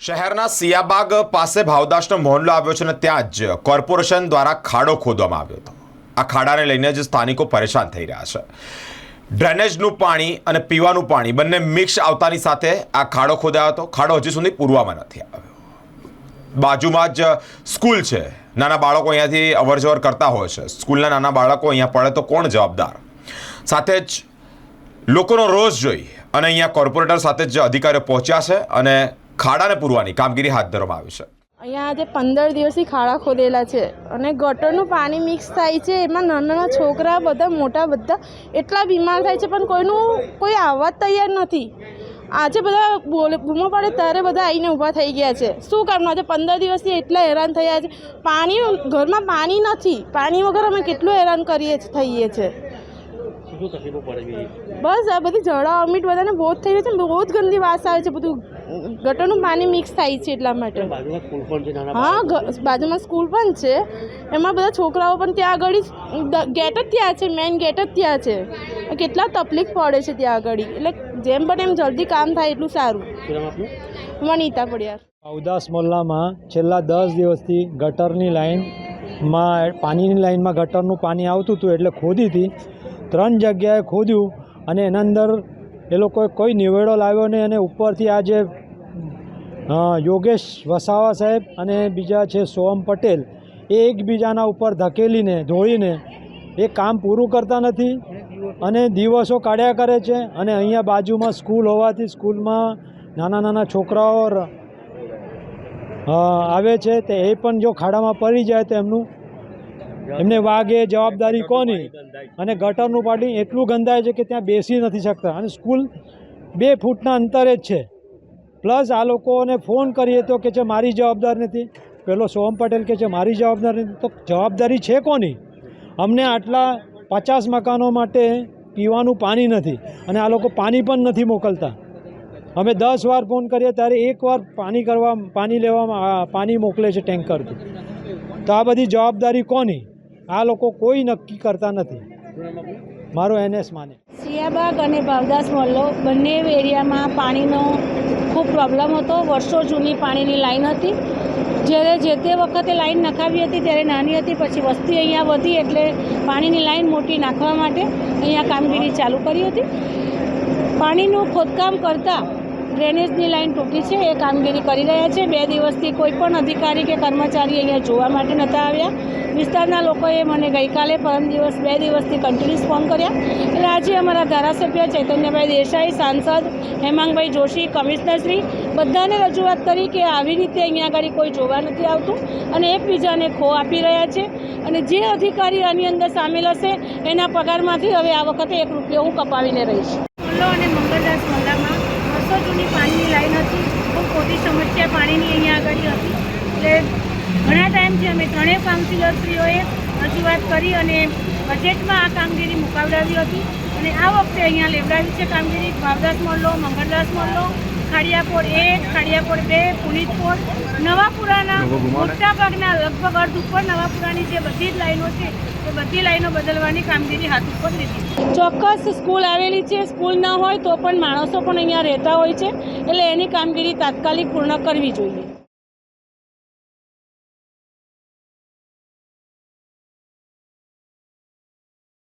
શહેરના સિયાબાગ પાસે ભાવદાસનો મહોલ્લો આવ્યો છે અને ત્યાં જ કોર્પોરેશન દ્વારા ખાડો ખોદવામાં આવ્યો હતો. આ ખાડાને લઈને જ સ્થાનિકો પરેશાન થઈ રહ્યા છે. ડ્રેનેજનું પાણી અને પીવાનું પાણી બંને મિક્સ આવતાની સાથે આ ખાડો ખોદાયો હતો. ખાડો હજી સુધી પૂરવામાં નથી આવ્યો. બાજુમાં જ સ્કૂલ છે. નાના બાળકો અહીંયાથી અવરજવર કરતા હોય છે. સ્કૂલના નાના બાળકો અહીંયા પડે તો કોણ જવાબદાર? સાથે જ લોકોનો રોષ જોઈ અને અહીંયા કોર્પોરેટર સાથે જ અધિકારીઓ પહોંચ્યા છે અને ખાડાને પૂરવાની કામગીરી હાથ ધરવામાં આવી છે. અહીંયા આજે પંદર દિવસથી ખાડા ખોદેલા છે અને ગટરનું પાણી મિક્સ થાય છે એમાં નાના નાના છોકરા બધા મોટા બધા એટલા બીમાર થાય છે પણ કોઈનું કોઈ આવવા જ તૈયાર નથી. આજે બધા બોલે બૂમો પડે ત્યારે બધા આવીને ઊભા થઈ ગયા છે. શું કામનું આજે પંદર દિવસથી એટલા હેરાન થયા છે. પાણી ઘરમાં પાણી નથી. પાણી વગર અમે કેટલું હેરાન કરીએ થઈએ છીએ બસ આ બધી જળા અમીટ બધાને બહુ જ થઈ રહી છે બહુ જ ગંદી વાસ આવે છે બધું. ગટરનું પાણી મિક્સ થાય છે એટલા માટે. બાજુમાં સ્કૂલ પણ છે હા બાજુમાં સ્કૂલ પણ છે. એમાં બધા છોકરાઓ પણ ત્યાં આગળ જ ગેટ જ ત્યાં છે મેઇન ગેટ જ ત્યાં છે. કેટલા તકલીફ પડે છે ત્યાં આગળ. એટલે જેમ પણ એમ જલ્દી કામ થાય એટલું સારું. વનિતા પડ્યાર. અવદાસ મોલ્લામાં છેલ્લા દસ દિવસથી ગટરની લાઇનમાં પાણીની લાઇનમાં ગટરનું પાણી આવતું હતું એટલે ખોદી હતી. ત્રણ જગ્યાએ ખોદ્યું અને એના અંદર એ લોકોએ કોઈ નિવેડો લાવ્યો નહીં અને ઉપરથી આ જે યોગેશ વસાવા સાહેબ અને બીજા છે સોમ પટેલ, એ એકબીજાના ઉપર ધકેલીને, ધોળીને એ કામ પૂરું કરતા નથી અને દિવસો કાઢ્યા કરે છે અને અહીંયા બાજુમાં સ્કૂલ હોવાથી સ્કૂલમાં નાના નાના છોકરાઓ આવે છે તે એ પણ જો ખાડામાં પડી જાય તો એમનું એમને વાગે જવાબદારી કોની? અને ગટરનું પાણી એટલું ગંદાય છે કે ત્યાં બેસી નથી શકતા. અને સ્કૂલ બે ફૂટના અંતરે જ છે. પ્લસ આ લોકોને ફોન કરીએ તો કે છે મારી જવાબદારી નથી. પેલો સોહમ પટેલ કે છે મારી જવાબદારી નથી. તો જવાબદારી છે કોની? અમને આટલા પચાસ મકાનો માટે પીવાનું પાણી નથી. અને આ લોકો પાણી પણ નથી મોકલતા. અમે દસ વાર ફોન કરીએ ત્યારે એકવાર પાણી કરવા પાણી લેવામાં પાણી મોકલે છે ટેન્કરથી. તો આ બધી જવાબદારી કોની? આ લોકો કોઈ નક્કી કરતા નથી. મારો એનએસ માને. સિયાબાગ અને ભાવદાસ મોલ્લો બંને એરિયામાં પાણીનો ખૂબ પ્રોબ્લેમ હતો. વર્ષો જૂની પાણીની લાઈન હતી. જ્યારે જે તે વખતે લાઈન નખાવી હતી ત્યારે નાની હતી, પછી વસ્તી અહીંયા વધી એટલે પાણીની લાઈન મોટી નાખવા માટે અહીંયા કામગીરી ચાલુ કરી હતી. પાણીનું ખોદકામ કરતાં ડ્રેનેજની લાઈન તૂટી છે, એ કામગીરી કરી રહ્યા છે. બે દિવસથી કોઈ પણ અધિકારી કે કર્મચારી અહીંયા જોવા માટે નહોતા આવ્યા. વિસ્તારના લોકોએ મને ગઈકાલે પરમ દિવસ બે દિવસથી કન્ટિન્યુઅસ ફોન કર્યા. એટલે આજે અમારા ધારાસભ્ય ચૈતન્યભાઈ દેસાઈ, સાંસદ હેમાંગભાઈ જોશી કમિશનરશ્રી બધાને રજૂઆત કરી કે આવી રીતે અહીંયા આગળ કોઈ જોવા નથી આવતું અને એકબીજાને ખો આપી રહ્યા છે. અને જે અધિકારી આની અંદર સામેલ હશે, એના પગારમાંથી હવે આ વખતે એક રૂપિયો હું કપાવીને રહીશ. અને મંગળદાસ મોલ્લામાં વર્ષો જૂની પાણીની લાઈન હતી. ખૂબ મોટી સમસ્યા પાણીની અહીંયા આગળ હતી. એટલે ઘણા ટાઈમથી અમે ત્રણેય કાઉન્સિલરશ્રીઓએ રજૂઆત કરી અને બજેટમાં આ કામગીરી મુકાવડાવી હતી. અને આ વખતે અહીંયા લેવડાવી છે કામગીરી. ભાવદાસ મોલ્લો મંગળદાસ મોલ્લો ખાડિયાપોળ એક ખાડિયાપોળ બે પુનિતપોળ નવાપુરાના મોટાભાગના લગભગ અર્ધ ઉપર નવાપુરાની જે બધી જ લાઈનો છે એ બધી લાઈનો બદલવાની કામગીરી હાથ ઉપર લીધી. ચોક્કસ સ્કૂલ આવેલી છે સ્કૂલ ન હોય તો પણ માણસો પણ અહીંયા રહેતા હોય છે એટલે એની કામગીરી તાત્કાલિક પૂર્ણ કરવી જોઈએ.